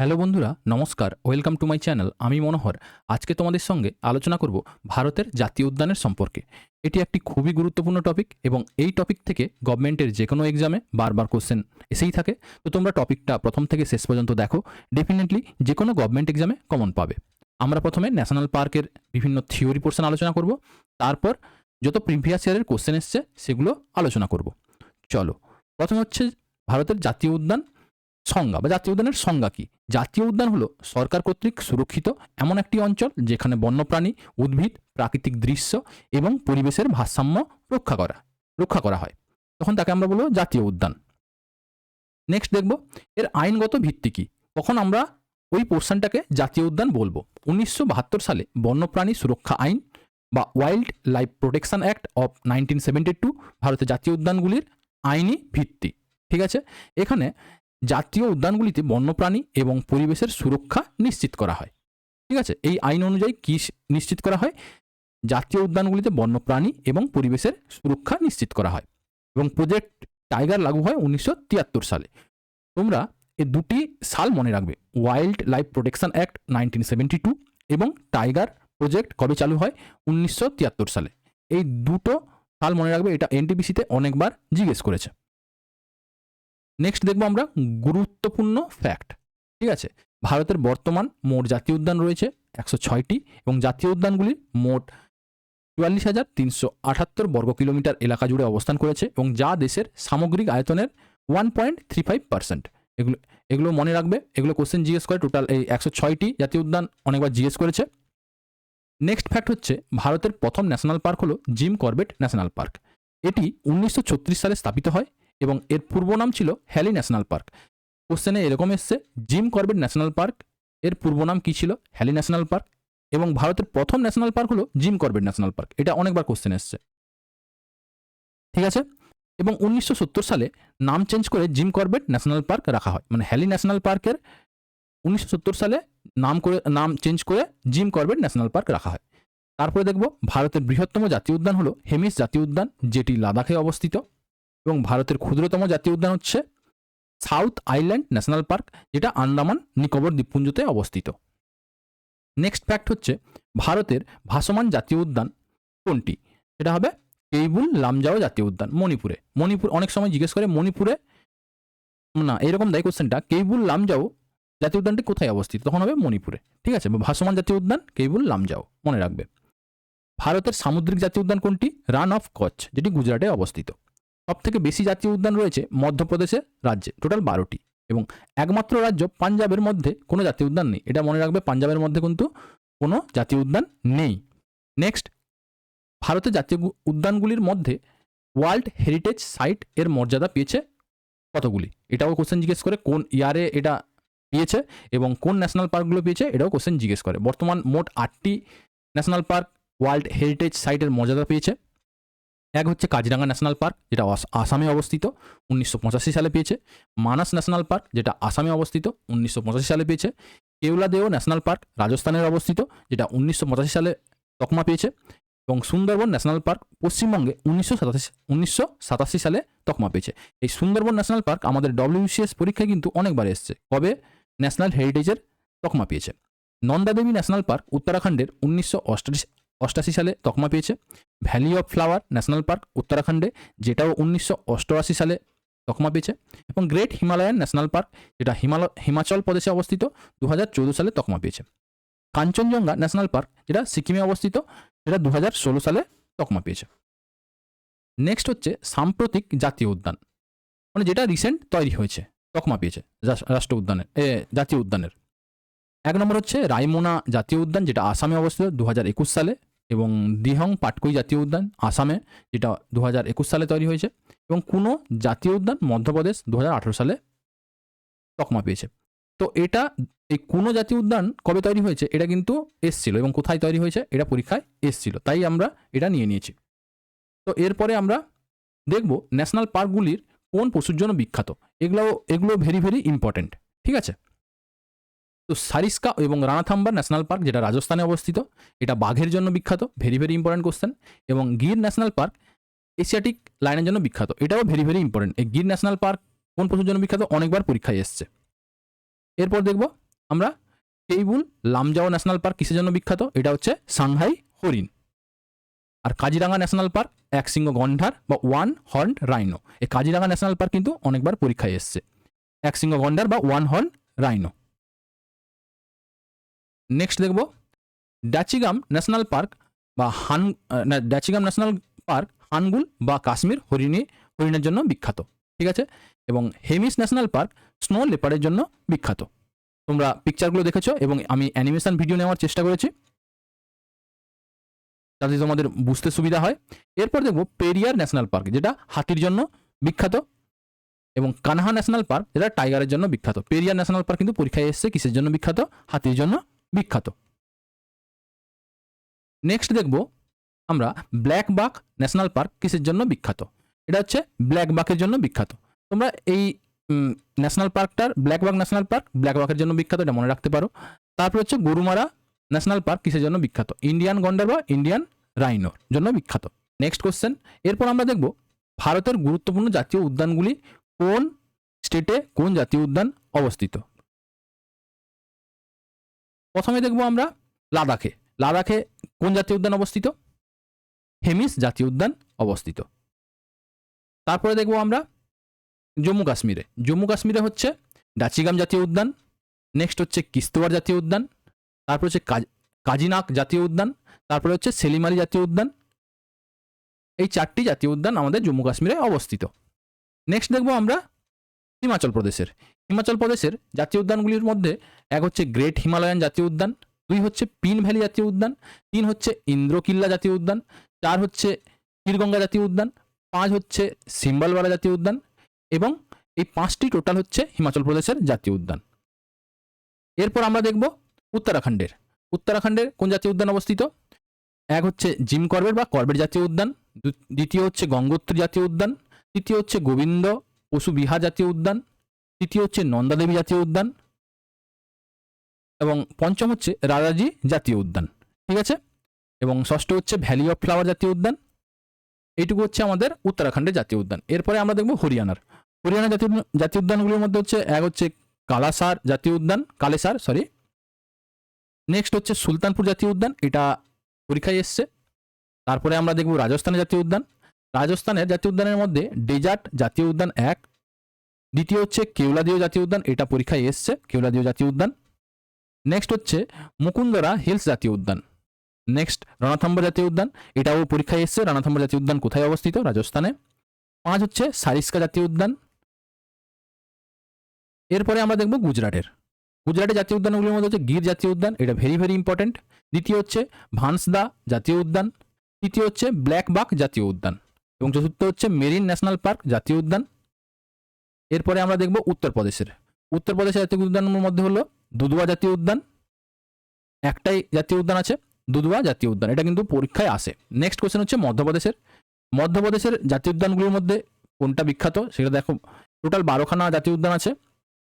Hello বন্ধুরা, নমস্কার, welcome to my channel, আমি মনোহর। আজকে তোমাদের সঙ্গে আলোচনা করব ভারতের জাতীয় উদ্যানের সম্পর্কে। এটি একটি খুবই গুরুত্বপূর্ণ টপিক এবং এই টপিক থেকে গভর্নমেন্টের যে কোনো এক্সামে বারবার কোশ্চেন এসেই থাকে। তো তোমরা টপিকটা প্রথম থেকে শেষ পর্যন্ত দেখো ডেফিনেটলি যে কোনো গভর্নমেন্ট এক্সামে কমন পাবে। আমরা প্রথমে ন্যাশনাল পার্কের বিভিন্ন থিওরি পোর্শন আলোচনা করব, তারপর যত প্রিভিয়াস ইয়ারের কোশ্চেন এসছে, সেগুলো আলোচনা করব। চলো, প্রথম হচ্ছে ভারতের জাতীয় উদ্যান সংজ্ঞা বা জাতীয় উদ্যানের সংজ্ঞা কি? জাতীয় উদ্যান হলো সরকার কর্তৃক সুরক্ষিত এমন একটি অঞ্চল যেখানে বন্যপ্রাণী, উদ্ভিদ, প্রাকৃতিক দৃশ্য এবং পরিবেশের ভারসাম্য রক্ষা করা রক্ষা করা হয়। তখন তাকে আমরা বলব জাতীয় উদ্যান। নেক্সট দেখব এর আইনগত ভিত্তি কি? কখন আমরা ওই পোর্শনটাকে জাতীয় উদ্যান বলব। উনিশশো বাহাত্তর সালে বন্যপ্রাণী সুরক্ষা আইন বা wildlife protection act of nineteen seventy two ভারতের জাতীয় উদ্যানগুলির আইনি ভিত্তি। ঠিক আছে? এখানে জাতীয় উদ্যানগুলিতে বন্যপ্রাণী এবং পরিবেশের সুরক্ষা নিশ্চিত করা হয়। ঠিক আছে? এই আইন অনুযায়ী কি নিশ্চিত করা হয়? জাতীয় উদ্যানগুলিতে বন্যপ্রাণী এবং পরিবেশের সুরক্ষা নিশ্চিত করা হয় এবং প্রজেক্ট টাইগার লাগু হয় উনিশশো তিয়াত্তর সালে। তোমরা এই দুটি সাল মনে রাখবে, wildlife protection act nineteen এবং টাইগার প্রজেক্ট কবে চালু হয়? উনিশশো তিয়াত্তর সালে। এই দুটো সাল মনে রাখবে, এটা এনটিপিসিতে অনেকবার জিজ্ঞেস করেছে। নেক্সট দেখব আমরা গুরুত্বপূর্ণ ফ্যাক্ট ঠিক আছে? ভারতের বর্তমান মোট জাতীয় উদ্যান রয়েছে একশো ছয়টি এবং জাতীয় উদ্যানগুলি মোট চুয়াল্লিশ হাজার তিনশো আটাত্তর বর্গ কিলোমিটার এলাকা জুড়ে অবস্থান করেছে এবং যা দেশের সামগ্রিক আয়তনের one point three five percent এগুলো এগুলো মনে রাখবে, এগুলো কোশ্চেন জিজ্ঞেস করে টোটাল এই একশো ছয়টি জাতীয় উদ্যান অনেকবার জিজ্ঞেস করেছে। নেক্সট ফ্যাক্ট হচ্ছে, ভারতের প্রথম ন্যাশনাল পার্ক হলো জিম করবেট ন্যাশনাল পার্ক এটি উনিশশো ছত্রিশ সালে স্থাপিত হয় এবং এর পূর্ব নাম ছিল হ্যালি ন্যাশনাল পার্ক। কোশ্চেনে এরকম এসছে, জিম করবেট ন্যাশনাল পার্ক, এর পূর্ব নাম কী ছিল? হ্যালি ন্যাশনাল পার্ক এবং ভারতের প্রথম ন্যাশনাল পার্ক হলো জিম করবেট ন্যাশনাল পার্ক। এটা অনেকবার কোশ্চেন এসছে। ঠিক আছে? এবং উনিশশো সত্তর সালে নাম চেঞ্জ করে জিম করবেট ন্যাশনাল পার্ক রাখা হয়। মানে হ্যালি ন্যাশনাল পার্কের উনিশশো সত্তর সালে নাম করে, নাম চেঞ্জ করে জিম করবেট ন্যাশনাল পার্ক রাখা হয়। তারপরে দেখব, ভারতের বৃহত্তম জাতীয় উদ্যান হলো হেমিস জাতীয় উদ্যান, যেটি লাদাখে অবস্থিত। এবং ভারতের ক্ষুদ্রতম জাতীয় উদ্যান হচ্ছে সাউথ আইল্যান্ড ন্যাশনাল পার্ক, যেটা আন্দামান, নিকোবর দ্বীপপুঞ্জতে অবস্থিত। নেক্সট ফ্যাক্ট হচ্ছে ভারতের ভাসমান জাতীয় উদ্যান কোনটি? সেটা হবে কেইবুল লামজাও জাতীয় উদ্যান, মণিপুরে। মণিপুর, অনেক সময় জিজ্ঞেস করে মণিপুরে, না, এরকম দেয় কোশ্চেনটা কেইবুল লামজাও জাতীয় উদ্যানটি কোথায় অবস্থিত? তখন হবে মণিপুরে। ঠিক আছে? ভাসমান জাতীয় উদ্যান, কেইবুল লামজাও, মনে রাখবে। ভারতের সামুদ্রিক জাতীয় উদ্যান কোনটি? রান অফ কচ্ছ, যেটি গুজরাটে অবস্থিত। সব থেকে বেশি জাতীয় উদ্যান রয়েছে মধ্যপ্রদেশের রাজ্যে টোটাল বারোটি। এবং একমাত্র রাজ্য পাঞ্জাবের মধ্যে কোনো জাতীয় উদ্যান নেই। এটা মনে রাখবে, পাঞ্জাবের মধ্যে কিন্তু কোনো জাতীয় উদ্যান নেই। নেক্সট ভারতের জাতীয় উদ্যানগুলির মধ্যে ওয়ার্ল্ড হেরিটেজ সাইট এর মর্যাদা পেয়েছে কতগুলি? এটাও কোশ্চেন জিজ্ঞেস করে, কোন ইয়ারে এটা পেয়েছে এবং কোন ন্যাশনাল পার্কগুলো পেয়েছে, এটাও কোশ্চেন জিজ্ঞেস করে। বর্তমান মোট আটটি ন্যাশনাল পার্ক ওয়ার্ল্ড হেরিটেজ সাইটের মর্যাদা পেয়েছে। এক হচ্ছে কাজিরাঙ্গা ন্যাশনাল পার্ক, যেটা আসামে অবস্থিত, উনিশশো পঁচাশি সালে পেয়েছে। মানাস ন্যাশনাল পার্ক, যেটা আসামে অবস্থিত, উনিশশো পঁচাশি সালে পেয়েছে। কেওলাদেও ন্যাশনাল পার্ক, রাজস্থানের অবস্থিত, যেটা উনিশশো পঁচাশি সালে তকমা পেয়েছে। এবং সুন্দরবন ন্যাশনাল পার্ক, পশ্চিমবঙ্গে উনিশশো সাতাশি উনিশশো সাতাশি সালে তকমা পেয়েছে। এই সুন্দরবন ন্যাশনাল পার্ক আমাদের ডব্লিউসিএস পরীক্ষায় কিন্তু অনেকবার এসছে, কবে? ন্যাশনাল হেরিটেজের তকমা পেয়েছে। নন্দাদেবী ন্যাশনাল পার্ক, উত্তরাখণ্ডের উনিশশো অষ্টাশি সালে তকমা পেয়েছে। Valley of flower national park উত্তরাখণ্ডে যেটাও উনিশশো অষ্টআশি সালে তকমা পেয়েছে। এবং গ্রেট হিমালয়ান ন্যাশনাল পার্ক যেটা হিমালয় হিমাচল প্রদেশে অবস্থিত দুহাজার চৌদ্দ সালে তকমা পেয়েছে। কাঞ্চনজঙ্ঘা ন্যাশনাল পার্ক যেটা সিকিমে অবস্থিত যেটা দু হাজার ষোলো সালে তকমা পেয়েছে। নেক্সট হচ্ছে সাম্প্রতিক জাতীয় উদ্যান। মানে যেটা রিসেন্ট তৈরি হয়েছে তকমা পেয়েছে রাষ্ট্র উদ্যানের এ, জাতীয় উদ্যানের। এক নম্বর হচ্ছে রায়মোনা জাতীয় উদ্যান যেটা আসামে অবস্থিত দু একুশ সালে এবং দিহং পাটকুই জাতীয় উদ্যান আসামে, যেটা দু সালে তৈরি হয়েছে, এবং কোনো জাতীয় উদ্যান মধ্যপ্রদেশ দু হাজার আঠারো সালে তকমা পেয়েছে। তো এটা, এই কোনো জাতীয় উদ্যান কবে তৈরি হয়েছে, এটা কিন্তু এসছিল এবং কোথায় তৈরি হয়েছে, এটা পরীক্ষায় এসছিল, তাই আমরা এটা নিয়ে নিয়েছি। তো এরপরে আমরা দেখব ন্যাশনাল পার্কগুলির কোন পশুর জন্য বিখ্যাত এগুলো এগুলো ভেরি ভেরি ইম্পর্টেন্ট ঠিক আছে? তো সারিস্কা এবং রানাথাম্বার ন্যাশনাল পার্ক, যেটা রাজস্থানে অবস্থিত, এটা বাঘের জন্য বিখ্যাত ভেরি ভেরি ইম্পর্টেন্ট কোশ্চেন এবং গির ন্যাশনাল পার্ক এশিয়াটিক লাইনের জন্য বিখ্যাত, এটাও ভেরি ভেরি ইম্পর্টেন্ট এই গির ন্যাশনাল পার্ক কোন পশুর জন্য বিখ্যাত? অনেকবার পরীক্ষায় এসছে। এরপর দেখব আমরা কেইবুল লামজাও ন্যাশনাল পার্ক কিসের জন্য বিখ্যাত? এটা হচ্ছে সাংহাই হরিণ। আর কাজিরাঙ্গা ন্যাশনাল পার্ক এক সিংহ গন্ডার বা ওয়ান হর্ন রাইনো। এই কাজিরাঙ্গা ন্যাশনাল পার্ক কিন্তু অনেকবার পরীক্ষায় এসছে। এক সিংহ গন্ডার বা ওয়ান হর্ন রাইনো। নেক্সট দেখব। ডাচিগাম ন্যাশনাল পার্ক বা হান ডাচিগাম ন্যাশনাল পার্ক হানগুল বা কাশ্মীর হরিণী, হরিণের জন্য বিখ্যাত। ঠিক আছে? এবং হেমিস ন্যাশনাল পার্ক স্নো লেপারের জন্য বিখ্যাত। তোমরা পিকচারগুলো দেখেছ এবং আমি অ্যানিমেশন ভিডিও নেওয়ার চেষ্টা করেছি। যাতে তোমাদের বুঝতে সুবিধা হয়। এরপর দেখব পেরিয়ার ন্যাশনাল পার্ক যেটা হাতির জন্য বিখ্যাত এবং কানহা ন্যাশনাল পার্ক যেটা টাইগারের জন্য বিখ্যাত। পেরিয়ার ন্যাশনাল পার্ক কিন্তু পরীক্ষায় এসছে, কিসের জন্য বিখ্যাত? হাতির জন্য বিখ্যাত। নেক্সট দেখব আমরা ব্ল্যাক বাক ন্যাশনাল পার্ক কিসের জন্য বিখ্যাত? এটা হচ্ছে ব্ল্যাক বাকের জন্য বিখ্যাত। তোমরা এই national পার্কটার black buck national park black বাকের জন্য বিখ্যাত এটা মনে রাখতে পারো। তারপর হচ্ছে গরুমারা ন্যাশনাল পার্ক কিসের জন্য বিখ্যাত? ইন্ডিয়ান গন্ডার বা ইন্ডিয়ান রাইনোর জন্য বিখ্যাত। নেক্সট কোশ্চেন এরপর আমরা দেখব ভারতের গুরুত্বপূর্ণ জাতীয় উদ্যানগুলি কোন স্টেটে কোন জাতীয় উদ্যান অবস্থিত? প্রথমে দেখব আমরা লাদাখে। লাদাখে কোন জাতীয় উদ্যান অবস্থিত? হেমিস জাতীয় উদ্যান অবস্থিত। তারপরে দেখব আমরা জম্মু কাশ্মীরে। জম্মু কাশ্মীরে হচ্ছে ডাচিগাম জাতীয় উদ্যান, নেক্সট হচ্ছে কিস্তোয়ার জাতীয় উদ্যান, তারপর হচ্ছে কাজ- কাজিনাক জাতীয় উদ্যান, তারপরে হচ্ছে সেলিমারি জাতীয় উদ্যান। এই চারটি জাতীয় উদ্যান আমাদের জম্মু কাশ্মীরে অবস্থিত। নেক্সট দেখব আমরা হিমাচল প্রদেশের। হিমাচল প্রদেশের জাতীয় উদ্যানগুলির মধ্যে এক হচ্ছে গ্রেট হিমালয়ান জাতীয় উদ্যান, দুই হচ্ছে পিন ভ্যালি জাতীয় উদ্যান, তিন হচ্ছে ইন্দ্রকিল্লা জাতীয় উদ্যান, চার হচ্ছে পীরগঙ্গা জাতীয় উদ্যান, পাঁচ হচ্ছে সিম্বালবাড়া জাতীয় উদ্যান এবং এই পাঁচটি টোটাল হচ্ছে হিমাচল প্রদেশের জাতীয় উদ্যান। এরপর আমরা দেখব উত্তরাখণ্ডের। উত্তরাখণ্ডের কোন জাতীয় উদ্যান অবস্থিত? এক হচ্ছে জিম করবেট বা করবেট জাতীয় উদ্যান দ্বিতীয় হচ্ছে গঙ্গোত্রী জাতীয় উদ্যান, তৃতীয় হচ্ছে গোবিন্দ পশু বিহার জাতীয় উদ্যান, তৃতীয় হচ্ছে নন্দাদেবী জাতীয় উদ্যান, এবং পঞ্চম হচ্ছে রাজাজি জাতীয় উদ্যান, ঠিক আছে? এবং ষষ্ঠ হচ্ছে ভ্যালি অফ ফ্লাওয়ার জাতীয় উদ্যান, এইটুকু হচ্ছে আমাদের উত্তরাখণ্ডের জাতীয় উদ্যান। এরপরে আমরা দেখব হরিয়ানার। হরিয়ানা জাতীয় জাতীয় উদ্যানগুলির মধ্যে হচ্ছে এক হচ্ছে কালাসার জাতীয় উদ্যান, কালেসার সরি নেক্সট হচ্ছে সুলতানপুর জাতীয় উদ্যান, এটা পরীক্ষায় এসছে। তারপরে আমরা দেখব রাজস্থানের জাতীয় উদ্যান। রাজস্থানের জাতীয় উদ্যানের মধ্যে ডেজার্ট জাতীয় উদ্যান এক, দ্বিতীয় হচ্ছে কেওলাদিও জাতীয় উদ্যান, এটা পরীক্ষায় এসছে কেওলাদিও জাতীয় উদ্যান। নেক্সট হচ্ছে মুকুন্দরা হিলস জাতীয় উদ্যান। নেক্সট রণাথম্বর জাতীয় উদ্যান, এটাও পরীক্ষায় এসছে রণাথম্বর জাতীয় উদ্যান কোথায় অবস্থিত? রাজস্থানে। পাঁচ হচ্ছে সারিস্কা জাতীয় উদ্যান। এরপরে আমরা দেখব গুজরাটের। গুজরাটের জাতীয় উদ্যানগুলির মধ্যে হচ্ছে গির জাতীয় উদ্যান, এটা ভেরি ভেরি ইম্পর্টেন্ট দ্বিতীয় হচ্ছে ভান্সদা জাতীয় উদ্যান। তৃতীয় হচ্ছে ব্ল্যাক বাক জাতীয় উদ্যান। এবং চতুর্থ হচ্ছে মেরিন ন্যাশনাল পার্ক, জাতীয় উদ্যান। এরপরে আমরা দেখব উত্তরপ্রদেশের। উত্তরপ্রদেশের জাতীয় উদ্যানের মধ্যে হলো দুদুয়া জাতীয় উদ্যান। একটাই জাতীয় উদ্যান আছে দুদুয়া জাতীয় উদ্যান। এটা কিন্তু পরীক্ষায় আসে। নেক্সট কোশ্চেন হচ্ছে মধ্যপ্রদেশের। মধ্যপ্রদেশের জাতীয় উদ্যানগুলোর মধ্যে কোনটা বিখ্যাত সেটা দেখো। টোটাল বারোখানা জাতীয় উদ্যান আছে।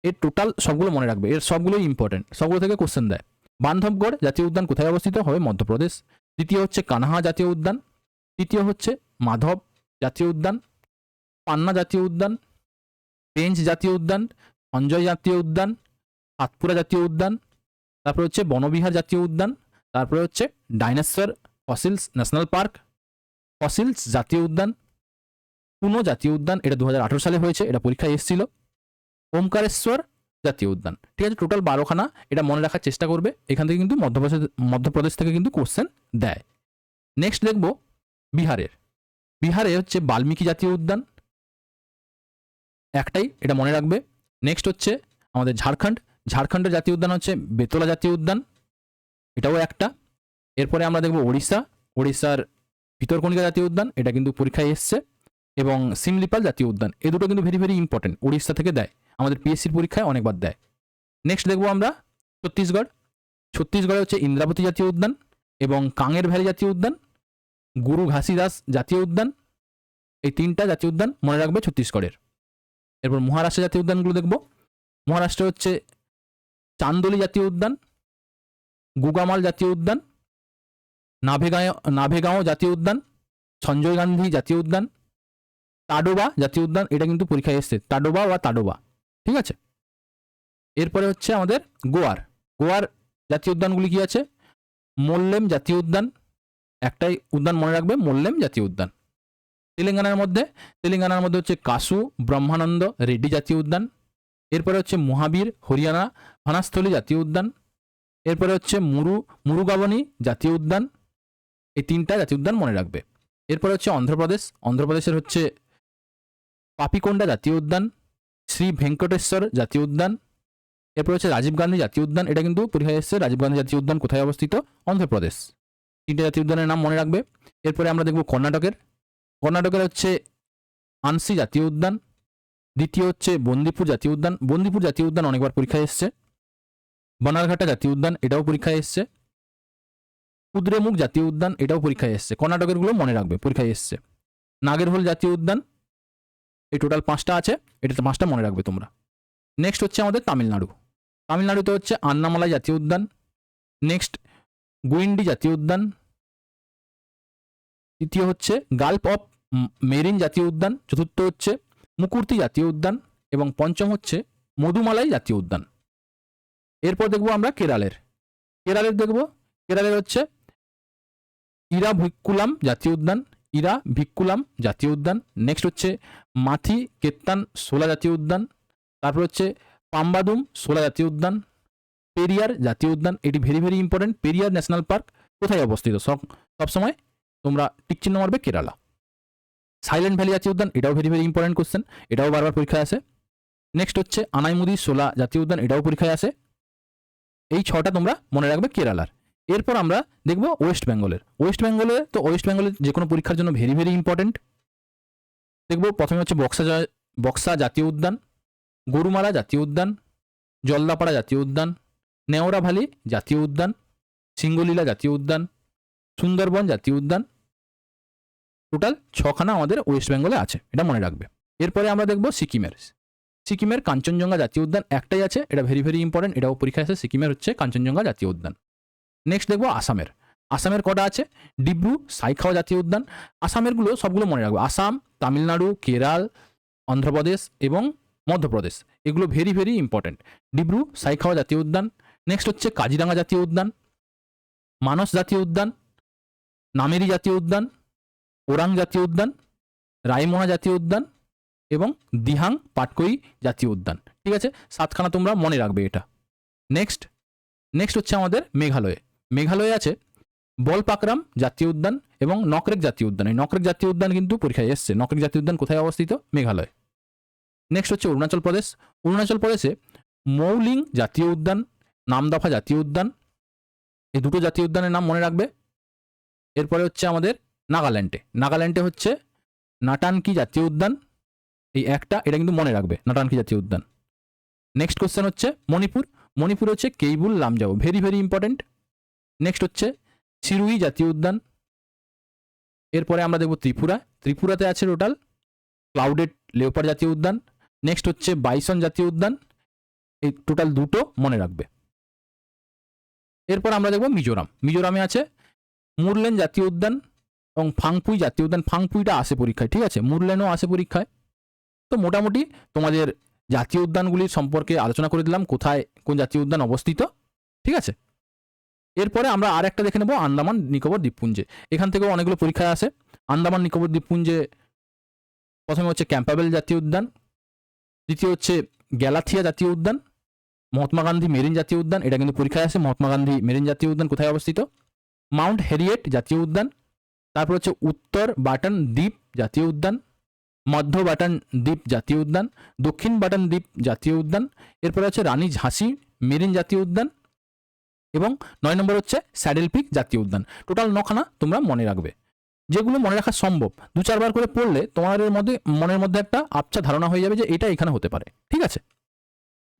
এর টোটাল সবগুলো মনে রাখবে। এর সবগুলোই ইম্পর্টেন্ট সবগুলো থেকে কোশ্চেন দেয়। বান্ধবগড় জাতীয় উদ্যান কোথায় অবস্থিত? হবে মধ্যপ্রদেশ। দ্বিতীয় হচ্ছে কানহা জাতীয় উদ্যান। তৃতীয় হচ্ছে মাধব জাতীয় উদ্যান, পান্না জাতীয় উদ্যান, পেঞ্চ জাতীয় উদ্যান, সঞ্জয় জাতীয় উদ্যান, সাতপুরা জাতীয় উদ্যান, তারপরে হচ্ছে বনবিহার জাতীয় উদ্যান, তারপরে হচ্ছে dinosaur, fossils national park, fossils জাতীয় উদ্যান, পুনো জাতীয় উদ্যান, এটা দু হাজার আঠেরো সালে হয়েছে, এটা পরীক্ষায় এসেছিল, ওমকারেশ্বর জাতীয় উদ্যান, ঠিক আছে টোটাল বারোখানা, এটা মনে রাখার চেষ্টা করবে, এখান থেকে কিন্তু মধ্যপ্রদেশ মধ্যপ্রদেশ থেকে কিন্তু কোশ্চেন দেয়। নেক্সট দেখব বিহারের। বিহারে হচ্ছে বাল্মীকি জাতীয় উদ্যান। একটাই, এটা মনে রাখবে। নেক্সট হচ্ছে আমাদের ঝাড়খণ্ড। ঝাড়খণ্ডের জাতীয় উদ্যান হচ্ছে বেতলা জাতীয় উদ্যান। এটাও একটা। এরপরে আমরা দেখব ওড়িশা। ওড়িশার ভিতরকণিকা জাতীয় উদ্যান, এটা কিন্তু পরীক্ষায় এসছে। এবং সিমলিপাল জাতীয় উদ্যান, এ দুটো কিন্তু ভেরি ভেরি ইম্পর্টেন্ট উড়িষ্যা থেকে দেয়। আমাদের পিএসসির পরীক্ষায় অনেকবার দেয়। নেক্সট দেখব আমরা ছত্তিশগড়। ছত্তিশগড়ে হচ্ছে ইন্দ্রাবতী জাতীয় উদ্যান এবং কাঙের ভ্যালি জাতীয় উদ্যান। গুরু ঘাসিদাস জাতীয় উদ্যান, এই তিনটা জাতীয় উদ্যান মনে রাখবে ছত্তিশগড়ের। এরপর মহারাষ্ট্র জাতীয় উদ্যানগুলো দেখব। মহারাষ্ট্র হচ্ছে চান্দোলি জাতীয় উদ্যান, গুগামাল জাতীয় উদ্যান, নাভেগাঁও নাভেগাঁও জাতীয় উদ্যান, সঞ্জয় গান্ধী জাতীয় উদ্যান, তাডোবা জাতীয় উদ্যান, এটা কিন্তু পরীক্ষায় এসছে, তাডোবা বা তাডোবা, ঠিক আছে? এরপরে হচ্ছে আমাদের গোয়ার। গোয়ার জাতীয় উদ্যানগুলি কি আছে? মোল্লেম জাতীয় উদ্যান একটাই উদ্যান মনে রাখবে, মোল্লেম জাতীয় উদ্যান। তেলেঙ্গানার মধ্যে তেলেঙ্গানার মধ্যে হচ্ছে কাসু, ব্রহ্মানন্দ, রেড্ডি জাতীয় উদ্যান। এরপরে হচ্ছে মহাবীর, হরিয়ানা ভানাস্থলী জাতীয় উদ্যান। এরপরে হচ্ছে মুরু, মুরুগাবনী জাতীয় উদ্যান। এই তিনটা জাতীয় উদ্যান মনে রাখবে। এরপরে হচ্ছে অন্ধ্রপ্রদেশ, অন্ধ্রপ্রদেশের হচ্ছে পাপিকোন্ডা জাতীয় উদ্যান, শ্রী ভেঙ্কটেশ্বর জাতীয় উদ্যান। এরপর হচ্ছে রাজীব গান্ধী জাতীয় উদ্যান, এটা কিন্তু পরীক্ষায় এসছে রাজীব গান্ধী জাতীয় উদ্যান কোথায় অবস্থিত? অন্ধ্রপ্রদেশ। তিনটে জাতীয় উদ্যানের নাম মনে রাখবে। এরপরে আমরা দেখব কর্ণাটকের। কর্ণাটকের হচ্ছে আনসি জাতীয় উদ্যান, দ্বিতীয় হচ্ছে বন্দিপুর জাতীয় উদ্যান। বন্দিপুর জাতীয় উদ্যান অনেকবার পরীক্ষায় এসছে। বনারঘাটা জাতীয় উদ্যান, এটাও পরীক্ষায় এসছে। কুদ্রেমুখ জাতীয় উদ্যান, এটাও পরীক্ষায় এসছে। কর্ণাটকেরগুলো মনে রাখবে, পরীক্ষায় এসছে। নাগেরহোল জাতীয় উদ্যান, এই টোটাল পাঁচটা আছে এটাতে পাঁচটা মনে রাখবে তোমরা। নেক্সট হচ্ছে আমাদের তামিলনাড়ু। তামিলনাড়ুতে হচ্ছে আন্নামালাই জাতীয় উদ্যান। নেক্সট গুইন্ডি জাতীয় উদ্যান। তৃতীয় হচ্ছে গাল্প অফ মেরিন জাতীয় উদ্যান। চতুর্থ হচ্ছে মুকুর্তি জাতীয় উদ্যান এবং পঞ্চম হচ্ছে মধুমালাই জাতীয় উদ্যান। এরপর দেখব আমরা কেরালের। কেরালের দেখব। কেরালের হচ্ছে ইরা ভিক্কুলাম জাতীয় উদ্যান, ইরা ভিক্কুলাম জাতীয় উদ্যান। নেক্সট হচ্ছে মাথি কেত্তান সোলা জাতীয় উদ্যান। তারপর হচ্ছে পাম্বাদুম সোলা জাতীয় উদ্যান। পেরিয়ার জাতীয় উদ্যান, এটি very very important Periyar national park কোথায় অবস্থিত? সব সবসময় তোমরা টিক চিহ্ন মারবে কেরালা। সাইলেন্ট ভ্যালি জাতীয় উদ্যান, এটাও ভেরি ভেরি ইম্পর্টেন্ট কোশ্চেন এটাও বারবার পরীক্ষায় আসে। নেক্সট হচ্ছে আনাইমুদি সোলা জাতীয় উদ্যান, এটাও পরীক্ষায় আসে। এই ছটা তোমরা মনে রাখবে কেরালার। এরপর আমরা দেখব ওয়েস্ট বেঙ্গলের ওয়েস্ট বেঙ্গলে তো ওয়েস্ট বেঙ্গলের যে কোনো পরীক্ষার জন্য ভেরি ভেরি ইম্পর্টেন্ট দেখব প্রথমে হচ্ছে বক্সা বক্সা জাতীয় উদ্যান, গরুমারা জাতীয় উদ্যান, জলদাপাড়া জাতীয় উদ্যান, নেওরা ভ্যালি জাতীয় উদ্যান, সিঙ্গলীলা জাতীয় উদ্যান সুন্দরবন জাতীয় উদ্যান। টোটাল ছখানা আমাদের ওয়েস্ট বেঙ্গলে আছে, এটা মনে রাখবে। এরপরে আমরা দেখব সিকিমের। সিকিমের কাঞ্চনজঙ্ঘা জাতীয় উদ্যান একটাই আছে, এটা ভেরি ভেরি ইম্পর্টেন্ট এটাও পরীক্ষা আছে, সিকিমের হচ্ছে কাঞ্চনজঙ্ঘা জাতীয় উদ্যান। নেক্সট দেখব আসামের। আসামের কটা আছে? ডিব্রু সাইখাওয়া জাতীয় উদ্যান। আসামেরগুলো সবগুলো মনে রাখবে। আসাম, তামিলনাড়ু, কেরাল, অন্ধ্রপ্রদেশ এবং মধ্যপ্রদেশ। এগুলো very very important Dibru Saikhowa জাতীয় উদ্যান। নেক্সট হচ্ছে কাজিরাঙ্গা জাতীয় উদ্যান। মানস জাতীয় উদ্যান। নামেরি জাতীয় উদ্যান, ওরাং জাতীয় উদ্যান রায়মোহনা জাতীয় উদ্যান এবং দিহাং পাটকই জাতীয় উদ্যান। ঠিক আছে? সাতখানা তোমরা মনে রাখবে এটা। নেক্সট নেক্সট হচ্ছে আমাদের মেঘালয়ে। মেঘালয়ে আছে বলপাকরাম জাতীয় উদ্যান এবং নকরেক জাতীয় উদ্যান। এই নকরেক জাতীয় উদ্যান কিন্তু পরীক্ষায় এসছে। নকরেক জাতীয় উদ্যান কোথায় অবস্থিত? মেঘালয়। নেক্সট হচ্ছে অরুণাচল প্রদেশ। অরুণাচল প্রদেশে মৌলিং জাতীয় উদ্যান, নামদফা জাতীয় উদ্যান, এই দুটো জাতীয় উদ্যানের নাম মনে রাখবে। এরপরে হচ্ছে আমাদের নাগাল্যান্ডে। নাগাল্যান্ডে হচ্ছে নাটানকি জাতীয় উদ্যান? এই একটা, এটা কিন্তু মনে রাখবে নাটানকি জাতীয় উদ্যান। নেক্সট কোশ্চেন হচ্ছে মণিপুর। মণিপুর হচ্ছে Keibul Lamjao very very important next হচ্ছে সিরুই জাতীয় উদ্যান। এরপরে আমরা দেখব ত্রিপুরা। ত্রিপুরাতে আছে টোটাল ক্লাউডেড লেওপার জাতীয় উদ্যান। নেক্সট হচ্ছে বাইসন জাতীয় উদ্যান। এই টোটাল দুটো মনে রাখবে। এরপর আমরা দেখব মিজোরাম। মিজোরামে আছে মুরলেন জাতীয় উদ্যান এবং ফাংপুই জাতীয় উদ্যান ফাংপুইটা আসে পরীক্ষায়, ঠিক আছে? মুরলেনও আসে পরীক্ষায়। তো মোটামুটি তোমাদের জাতীয় উদ্যানগুলির সম্পর্কে আলোচনা করে দিলাম, কোথায় কোন জাতীয় উদ্যান অবস্থিত, ঠিক আছে? এরপরে আমরা আর একটা দেখে নেব, আন্দামান নিকোবর দ্বীপপুঞ্জে। এখান থেকেও অনেকগুলো পরীক্ষায় আসে। আন্দামান নিকোবর দ্বীপপুঞ্জে প্রথমে হচ্ছে ক্যাম্পাবেল জাতীয় উদ্যান, দ্বিতীয় হচ্ছে গ্যালাথিয়া জাতীয় উদ্যান, মহাত্মা গান্ধী মেরিন জাতীয় উদ্যান, এটা কিন্তু পরীক্ষায় আসে, মহাত্মা গান্ধী মেরিন জাতীয় উদ্যান কোথায় অবস্থিত? মাউন্ট হেরিয়েট জাতীয় উদ্যান, তারপর হচ্ছে উত্তর বাটন দ্বীপ জাতীয় উদ্যান, মধ্য বাটন দ্বীপ জাতীয় উদ্যান, দক্ষিণ বাটন দ্বীপ জাতীয় উদ্যান, এরপরে হচ্ছে রানী ঝাঁসি মেরিন জাতীয় উদ্যান এবং নয় নম্বর হচ্ছে স্যাডেল পিক জাতীয় উদ্যান। টোটাল নখানা তোমরা মনে রাখবে। যেগুলো মনে রাখা সম্ভব, দু চারবার করে পড়লে তোমাদের মধ্যে, মনের মধ্যে একটা আবছা ধারণা হয়ে যাবে যে এটা এখানে হতে পারে। ঠিক আছে?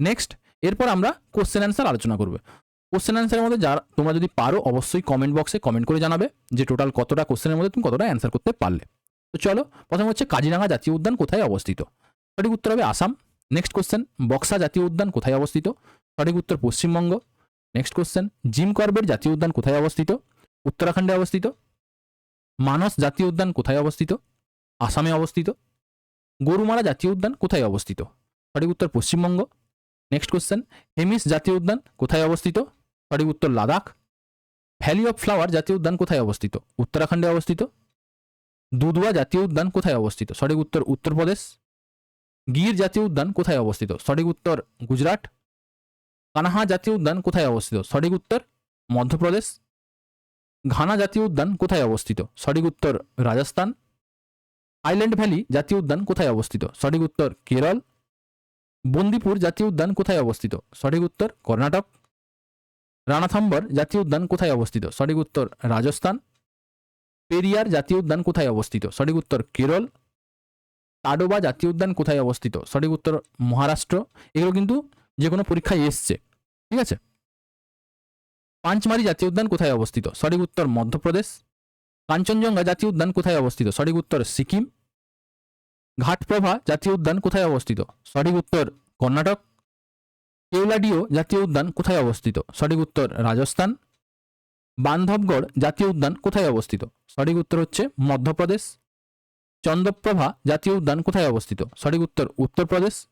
নেক্সট এরপর আমরা কোশ্চেন অ্যান্সার আলোচনা করবে। কোশ্চেন অ্যান্সারের মধ্যে যারা তোমরা যদি পারো, অবশ্যই কমেন্ট বক্সে কমেন্ট করে জানাবে যে টোটাল কতটা কোশ্চেনের মধ্যে তুমি কতটা অ্যান্সার করতে পারলে। তো চলো, প্রথম হচ্ছে কাজিরাঙ্গা জাতীয় উদ্যান কোথায় অবস্থিত? সঠিক উত্তর হবে আসাম। নেক্সট কোশ্চেন বক্সা জাতীয় উদ্যান কোথায় অবস্থিত? সঠিক উত্তর Paschimbanga. Next question Jim Corbett জাতীয় উদ্যান কোথায় অবস্থিত? উত্তরাখণ্ডে অবস্থিত। মানস জাতীয় উদ্যান কোথায় অবস্থিত? আসামে অবস্থিত। গরুমারা জাতীয় উদ্যান কোথায় অবস্থিত? সঠিক উত্তর পশ্চিমবঙ্গ। নেক্সট কোশ্চেন হেমিস জাতীয় উদ্যান কোথায় অবস্থিত? সঠিক উত্তর লাদাখ। ভ্যালি অফ ফ্লাওয়ার জাতীয় উদ্যান কোথায় অবস্থিত? উত্তরাখণ্ডে অবস্থিত। দুধুয়া জাতীয় উদ্যান কোথায় অবস্থিত? সঠিক উত্তর, উত্তরপ্রদেশ। গির জাতীয় উদ্যান কোথায় অবস্থিত? সঠিক উত্তর, গুজরাট। কানাহা জাতীয় উদ্যান কোথায় অবস্থিত? সঠিক উত্তর, মধ্যপ্রদেশ। ঘানা জাতীয় উদ্যান কোথায় অবস্থিত? সঠিক উত্তর, রাজস্থান। আইল্যান্ড ভ্যালি জাতীয় উদ্যান কোথায় অবস্থিত? সঠিক উত্তর, কেরল। বন্দিপুর জাতীয় উদ্যান কোথায় অবস্থিত? সঠিক উত্তর, কর্ণাটক। রানাথাম্বর জাতীয় উদ্যান কোথায় অবস্থিত? সঠিক উত্তর রাজস্থান। পেরিয়ার জাতীয় উদ্যান কোথায় অবস্থিত? সঠিক উত্তর কেরল। তাডোবা জাতীয় উদ্যান কোথায় অবস্থিত? সঠিক উত্তর মহারাষ্ট্র। এগুলো কিন্তু যে কোনো পরীক্ষায় এসছে। ঠিক আছে? পাঞ্চমারি জাতীয় উদ্যান কোথায় অবস্থিত? সঠিক উত্তর মধ্যপ্রদেশ। কাঞ্চনজঙ্ঘা জাতীয় উদ্যান কোথায় অবস্থিত? সঠিক উত্তর সিকিম। ঘাটপ্রভা জাতীয় উদ্যান কোথায় অবস্থিত? সঠিক উত্তর কর্ণাটক। কেওলাডিও জাতীয় উদ্যান কোথায় অবস্থিত? সঠিক উত্তর, রাজস্থান। বান্ধবগড় জাতীয় উদ্যান কোথায় অবস্থিত? সঠিক উত্তর হচ্ছে মধ্যপ্রদেশ। চন্দ্রপ্রভা জাতীয় উদ্যান কোথায় অবস্থিত? সঠিক উত্তর, উত্তরপ্রদেশ।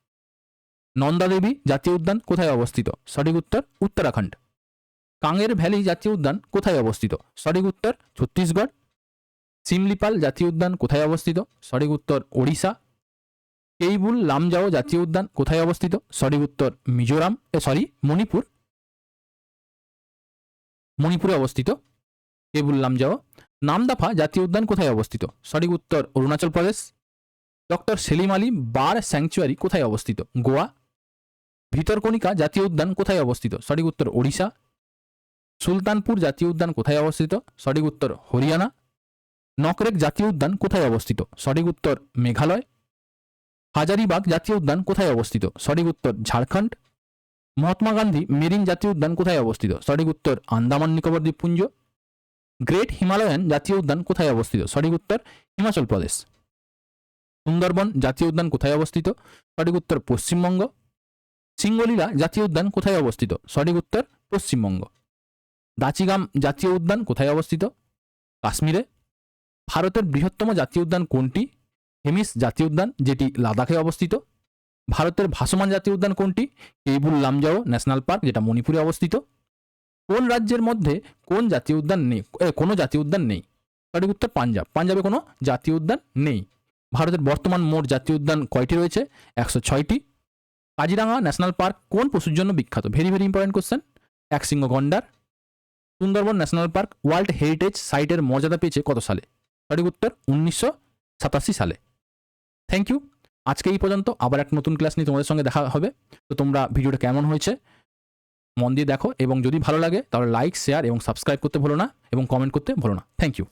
নন্দাদেবী জাতীয় উদ্যান কোথায় অবস্থিত? সঠিক উত্তর, উত্তরাখণ্ড। কাঙের ভ্যালি জাতীয় উদ্যান কোথায় অবস্থিত? সঠিক উত্তর, ছত্তিশগড়। সিমলিপাল জাতীয় উদ্যান কোথায় অবস্থিত? সঠিক উত্তর, ওড়িশা। কেইবুল লামজাও জাতীয় উদ্যান কোথায় অবস্থিত? সঠিক উত্তর মিজোরাম সরি, মণিপুর। মণিপুরে অবস্থিত। কেবুল লামজাও। নামদাফা জাতীয় উদ্যান কোথায় অবস্থিত? সঠিক উত্তর Arunachal Pradesh. Doctor Salim Ali bird sanctuary কোথায় অবস্থিত? গোয়া। ভিতরকণিকা জাতীয় উদ্যান কোথায় অবস্থিত? সঠিক উত্তর ওড়িশা। সুলতানপুর জাতীয় উদ্যান কোথায় অবস্থিত? সঠিক উত্তর হরিয়ানা। নকরেক জাতীয় উদ্যান কোথায় অবস্থিত? সঠিক উত্তর মেঘালয়। হাজারিবাগ জাতীয় উদ্যান কোথায় অবস্থিত? সঠিক উত্তর, ঝাড়খণ্ড। মহাত্মা গান্ধী, মেরিন জাতীয় উদ্যান কোথায় অবস্থিত? সঠিক উত্তর, আন্দামান নিকোবর দ্বীপপুঞ্জ। গ্রেট হিমালয়ান জাতীয় উদ্যান কোথায় অবস্থিত? সঠিক উত্তর, হিমাচল প্রদেশ। সুন্দরবন জাতীয় উদ্যান কোথায় অবস্থিত? সঠিক উত্তর, পশ্চিমবঙ্গ। সিঙ্গলীলা জাতীয় উদ্যান কোথায় অবস্থিত? সঠিক উত্তর, পশ্চিমবঙ্গ। দাচিগাম জাতীয় উদ্যান কোথায় অবস্থিত? কাশ্মীরে। ভারতের বৃহত্তম জাতীয় উদ্যান কোনটি? হেমিস জাতীয় উদ্যান, যেটি লাদাখে অবস্থিত। ভারতের ভাসমান জাতীয় উদ্যান কোনটি? কেবুল লামজাও ন্যাশনাল পার্ক, যেটা মণিপুরে অবস্থিত। কোন রাজ্যের মধ্যে কোন জাতীয় উদ্যান নেই? কোনো জাতীয় উদ্যান নেই। সঠিক উত্তর পাঞ্জাব। পাঞ্জাবে কোনো জাতীয় উদ্যান নেই। ভারতের বর্তমান মোট জাতীয় উদ্যান কয়টি রয়েছে? একশো ছয়টি। কাজিরাঙা ন্যাশনাল পার্ক কোন পশুর জন্য বিখ্যাত? ভেরি ভেরি ইম্পর্টেন্ট কোশ্চেন একশৃঙ্গ গন্ডার Sundarban national park world heritage সাইটের মর্যাদা পেয়েছে কত সালে? সঠিক উত্তর উনিশশো সাতাশি সালে। থ্যাংক ইউ আজকে এই পর্যন্ত আবার এক নতুন ক্লাস নিয়ে তোমাদের সঙ্গে দেখা হবে। তো তোমরা ভিডিওটা কেমন হয়েছে মন দিয়ে দেখো এবং যদি ভালো লাগে তাহলে লাইক শেয়ার এবং সাবস্ক্রাইব করতে ভুলো না এবং কমেন্ট করতে ভুলো না। Thank you